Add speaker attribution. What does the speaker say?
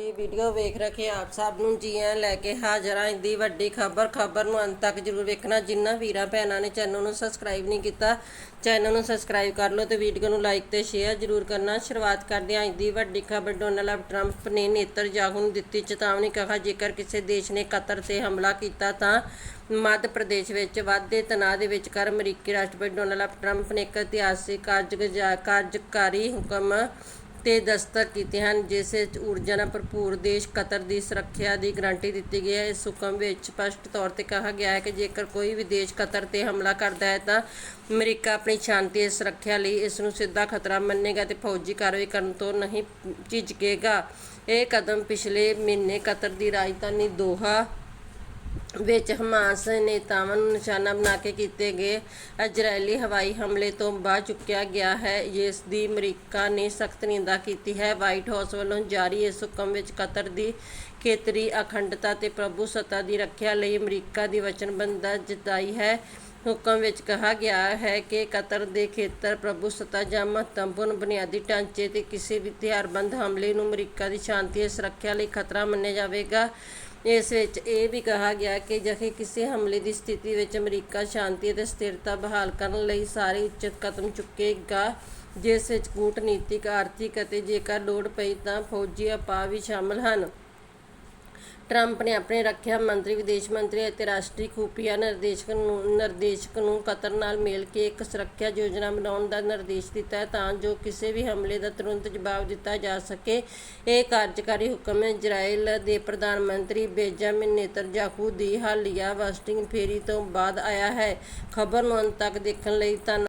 Speaker 1: ਇਹ ਵੀਡੀਓ ਵੇਖ ਰਹੇ ਆਪ ਸਭ ਨੂੰ, ਜੀ ਆਇਆਂ ਲੈ ਕੇ ਹਾਜ਼ਰ ਹਾਂ ਇੰਦੀ ਵੱਡੀ ਖਬਰ ਖਬਰ ਨੂੰ ਅੰਤ ਤੱਕ ਜਰੂਰ ਵੇਖਣਾ। ਜਿਨ੍ਹਾਂ ਵੀਰਾਂ ਭੈਣਾਂ ਨੇ ਚੈਨਲ ਨੂੰ ਸਬਸਕ੍ਰਾਈਬ ਨਹੀਂ ਕੀਤਾ ਚੈਨਲ ਨੂੰ ਸਬਸਕ੍ਰਾਈਬ ਕਰ ਲਓ ਤੇ ਵੀਡੀਓ ਨੂੰ ਲਾਈਕ ਤੇ ਸ਼ੇਅਰ ਜਰੂਰ ਕਰਨਾ। ਸ਼ੁਰੂਆਤ ਕਰਦੇ ਹਾਂ ਇੰਦੀ ਵੱਡੀ ਖਬਰ ਡੋਨਾਲਡ ਟਰੰਪ ਨੇ ਨੇਤਨਯਾਹੂ ਨੂੰ ਦਿੱਤੀ। ਚੇਤਾਵਨੀ ਕਹਾ, ਜੇਕਰ ਕਿਸੇ ਦੇਸ਼ ਨੇ ਕਤਰ ਤੇ ਹਮਲਾ ਕੀਤਾ ਤਾਂ ਮੱਧ ਪ੍ਰਦੇਸ਼ ਵਿੱਚ ਵਾਧੇ ਤਣਾਅ ਦੇ ਵਿਚਕਾਰ ਅਮਰੀਕੀ ਰਾਸ਼ਟਰਪਤੀ ਡੋਨਾਲਡ ਟਰੰਪ ਨੇ ਇੱਕ ਇਤਿਹਾਸਿਕ ਕਾਰਜਗੁਜ਼ਾ- ਕਾਰਜਕਾਰੀ ਹੁਕਮ ਤੇ ਦਸਤਖਤ ਕੀਤੇ ਹਨ, ਜਿਸ ਵਿੱਚ ਊਰਜਾ ਨਾਲ ਭਰਪੂਰ ਦੇਸ਼ ਕਤਰ ਦੀ ਸੁਰੱਖਿਆ ਦੀ ਗਾਰੰਟੀ ਦਿੱਤੀ ਗਈ ਹੈ। ਇਸ ਹੁਕਮ ਵਿੱਚ ਸਪਸ਼ਟ ਤੌਰ ਤੇ ਕਿਹਾ ਗਿਆ ਹੈ ਕਿ ਜੇਕਰ ਕੋਈ ਵੀ ਦੇਸ਼ ਕਤਰ ਤੇ ਹਮਲਾ ਕਰਦਾ ਹੈ ਤਾਂ ਅਮਰੀਕਾ ਆਪਣੀ ਸ਼ਾਂਤੀ ਅਤੇ ਸੁਰੱਖਿਆ ਲਈ ਇਸ ਨੂੰ ਸਿੱਧਾ ਖਤਰਾ ਮੰਨੇਗਾ ਤੇ ਫੌਜੀ ਕਾਰਵਾਈ ਕਰਨ ਤੋਂ ਨਹੀਂ ਝਿਜਕੇਗਾ। ਇਹ ਕਦਮ ਪਿਛਲੇ ਮਹੀਨੇ ਕਤਰ ਦੀ ਰਾਜਧਾਨੀ ਦੋਹਾ ਵਿੱਚ ਹਮਾਸ ਨੇਤਾਵਾਂ ਨੂੰ ਨਿਸ਼ਾਨਾ ਬਣਾ ਕੇ ਕੀਤੇ ਗਏ। ਇਜ਼ਰਾਈਲੀ ਹਵਾਈ ਹਮਲੇ ਤੋਂ ਬਾਅਦ ਚੁੱਕਿਆ ਗਿਆ ਹੈ। ਜਿਸ ਦੀ ਅਮਰੀਕਾ ਨੇ ਸਖਤ ਨਿੰਦਾ ਕੀਤੀ ਹੈ। ਵਾਈਟ ਹਾਊਸ ਵੱਲੋਂ ਜਾਰੀ ਇਸ ਹੁਕਮ ਵਿੱਚ ਕਤਰ ਦੀ ਖੇਤਰੀ ਅਖੰਡਤਾ ਤੇ ਪ੍ਰਭੂਸੱਤਾ ਦੀ ਰੱਖਿਆ ਲਈ ਅਮਰੀਕਾ ਦੀ ਵਚਨਬੱਧਤਾ ਜਤਾਈ ਹੈ। ਹੁਕਮ ਵਿੱਚ ਕਿਹਾ ਗਿਆ ਹੈ ਕਿ ਕਤਰ ਦੇ ਖੇਤਰ ਪ੍ਰਭੂਸੱਤਾ ਜਾਂ ਮਹੱਤਵਪੂਰਨ ਬੁਨਿਆਦੀ ਢਾਂਚੇ ਤੇ ਕਿਸੇ ਵੀ ਹਥਿਆਰਬੰਦ ਹਮਲੇ ਨੂੰ ਅਮਰੀਕਾ ਦੀ ਸ਼ਾਂਤੀ ਅਤੇ ਸੁਰੱਖਿਆ ਲਈ ਖਤਰਾ ਮੰਨਿਆ ਜਾਵੇਗਾ। ਇਸ ਵਿੱਚ ਇਹ ਵੀ ਕਿਹਾ ਗਿਆ ਕਿ ਜੇ ਕਿਸੇ ਹਮਲੇ ਦੀ ਸਥਿਤੀ ਵਿੱਚ ਅਮਰੀਕਾ ਸ਼ਾਂਤੀ ਅਤੇ ਸਥਿਰਤਾ ਬਹਾਲ ਕਰਨ ਲਈ ਸਾਰੇ ਉੱਚਿਤ ਕਦਮ ਚੁੱਕੇਗਾ, ਜਿਸ ਵਿੱਚ ਕੂਟਨੀਤਿਕ, ਆਰਥਿਕ ਅਤੇ ਜੇਕਰ ਲੋੜ ਪਈ ਤਾਂ ਫੌਜੀ ਉਪਾਅ ਵੀ ਸ਼ਾਮਲ ਹਨ। ਟਰੰਪ ਨੇ ਆਪਣੇ ਰੱਖਿਆ ਮੰਤਰੀ, ਵਿਦੇਸ਼ ਮੰਤਰੀ ਅਤੇ ਰਾਸ਼ਟਰੀ ਖੂਫੀਆ ਨਿਰਦੇਸ਼ਕ ਨੂੰ ਨਿਰਦੇਸ਼ਕ ਨੂੰ ਕਤਰ ਨਾਲ ਮਿਲ ਕੇ ਇੱਕ ਸੁਰੱਖਿਆ ਯੋਜਨਾ ਬਣਾਉਣ ਦਾ ਨਿਰਦੇਸ਼ ਦਿੱਤਾ ਤਾਂ ਜੋ ਕਿਸੇ ਵੀ ਹਮਲੇ ਦਾ ਤੁਰੰਤ ਜਵਾਬ ਦਿੱਤਾ ਜਾ ਸਕੇ। ਇਹ ਕਾਰਜਕਾਰੀ ਹੁਕਮ ਇਜ਼ਰਾਈਲ ਦੇ ਪ੍ਰਧਾਨ ਮੰਤਰੀ ਬੇਜਾਮਿਨ ਨੇਤਨਯਾਹੂ ਦੀ ਹਾਲੀਆ ਵਾਸ਼ਿੰਗਟਨ ਫੇਰੀ ਤੋਂ ਬਾਅਦ ਆਇਆ ਹੈ। ਖਬਰ ਨੂੰ ਅੰਤ ਤੱਕ ਦੇਖਣ ਲਈ ਧੰਨ